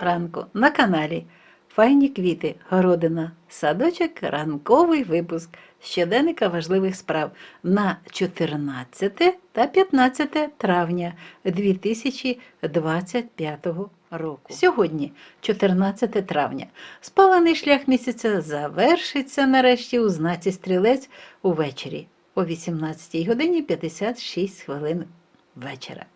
ранку на каналі Файні квіти, городина, садочок, ранковий випуск щоденника важливих справ на 14 та 15 травня 2025 року. Сьогодні, 14 травня, спалений шлях місяця завершиться нарешті у знаці стрілець увечері о 18 годині 56 хвилин вечора.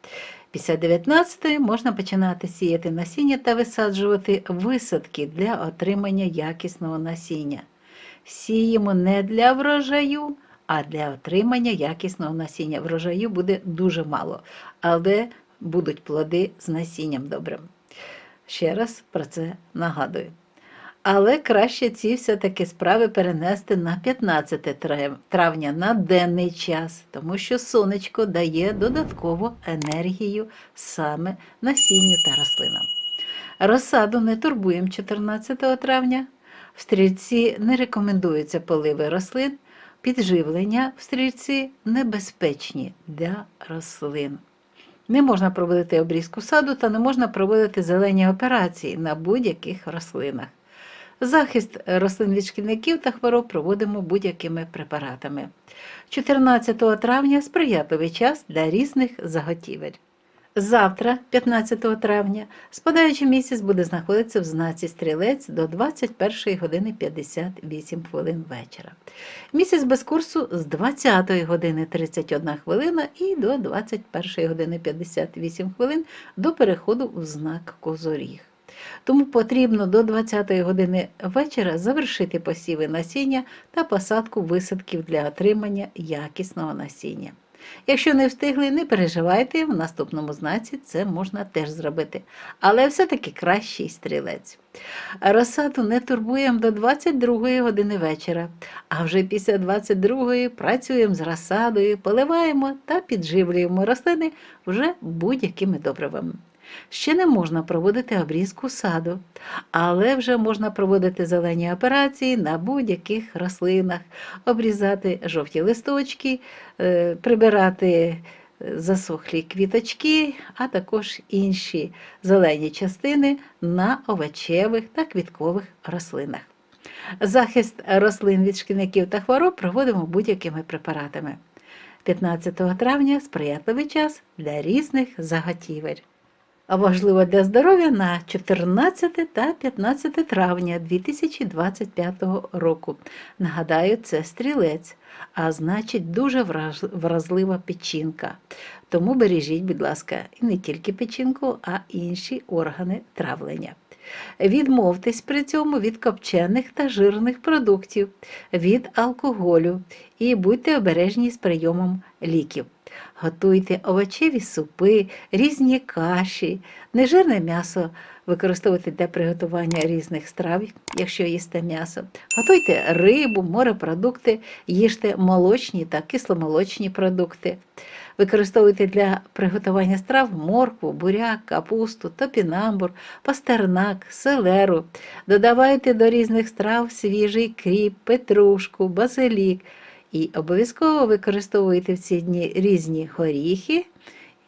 Після 19-ї можна починати сіяти насіння та висаджувати висадки для отримання якісного насіння. Сіємо не для врожаю, а для отримання якісного насіння. Врожаю буде дуже мало, але будуть плоди з насінням добрим. Ще раз про це нагадую. Але краще ці все-таки справи перенести на 15 травня на денний час, тому що сонечко дає додаткову енергію саме насінню та рослинам. Розсаду не турбуємо 14 травня. В стрільці не рекомендуються поливи рослин, підживлення в стрільці небезпечні для рослин. Не можна проводити обрізку саду та не можна проводити зелені операції на будь-яких рослинах. Захист рослин від шкідників та хвороб проводимо будь-якими препаратами. 14 травня сприятливий час для різних заготівель. Завтра, 15 травня, спадаючий місяць буде знаходитися в знаці стрілець до 21 години 58 хвилин вечора. Місяць без курсу з 20 години 31 хвилина і до 21 години 58 хвилин до переходу в знак Козоріг. Тому потрібно до 20 години вечора завершити посіви насіння та посадку висадків для отримання якісного насіння. Якщо не встигли, не переживайте, в наступному знаці це можна теж зробити. Але все-таки кращий стрілець. Розсаду не турбуємо до 22 години вечора, а вже після 22 працюємо з розсадою, поливаємо та підживлюємо рослини вже будь-якими добривами. Ще не можна проводити обрізку саду, але вже можна проводити зелені операції на будь-яких рослинах, обрізати жовті листочки, е, прибирати е, засохлі квіточки, а також інші зелені частини на овочевих та квіткових рослинах. Захист рослин від шкідників та хвороб проводимо будь-якими препаратами. 15 травня сприятливий час для різних заготівель. Важливо для здоров'я на 14 та 15 травня 2025 року. Нагадаю, це стрілець, а значить дуже вразлива печінка. Тому бережіть, будь ласка, і не тільки печінку, а інші органи травлення. Відмовтесь при цьому від копчених та жирних продуктів, від алкоголю і будьте обережні з прийомом ліків. Готуйте овочеві супи, різні каші, нежирне м'ясо використовуйте для приготування різних страв, якщо їсте м'ясо. Готуйте рибу, морепродукти, їжте молочні та кисломолочні продукти. Використовуйте для приготування страв моркву, буряк, капусту, топінамбур, пастернак, селеру. Додавайте до різних страв свіжий кріп, петрушку, базилік. І обов'язково використовуйте в ці дні різні горіхи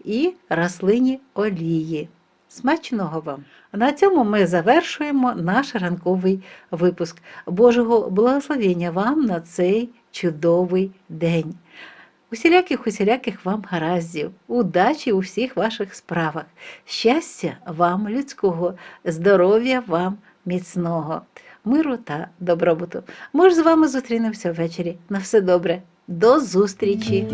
і рослинні олії. Смачного вам! На цьому ми завершуємо наш ранковий випуск. Божого благословення вам на цей чудовий день. Усіляких усіляких вам гараздів, удачі у всіх ваших справах, щастя вам людського, здоров'я вам міцного, миру та добробуту. Ми ж з вами зустрінемося ввечері. На все добре. До зустрічі!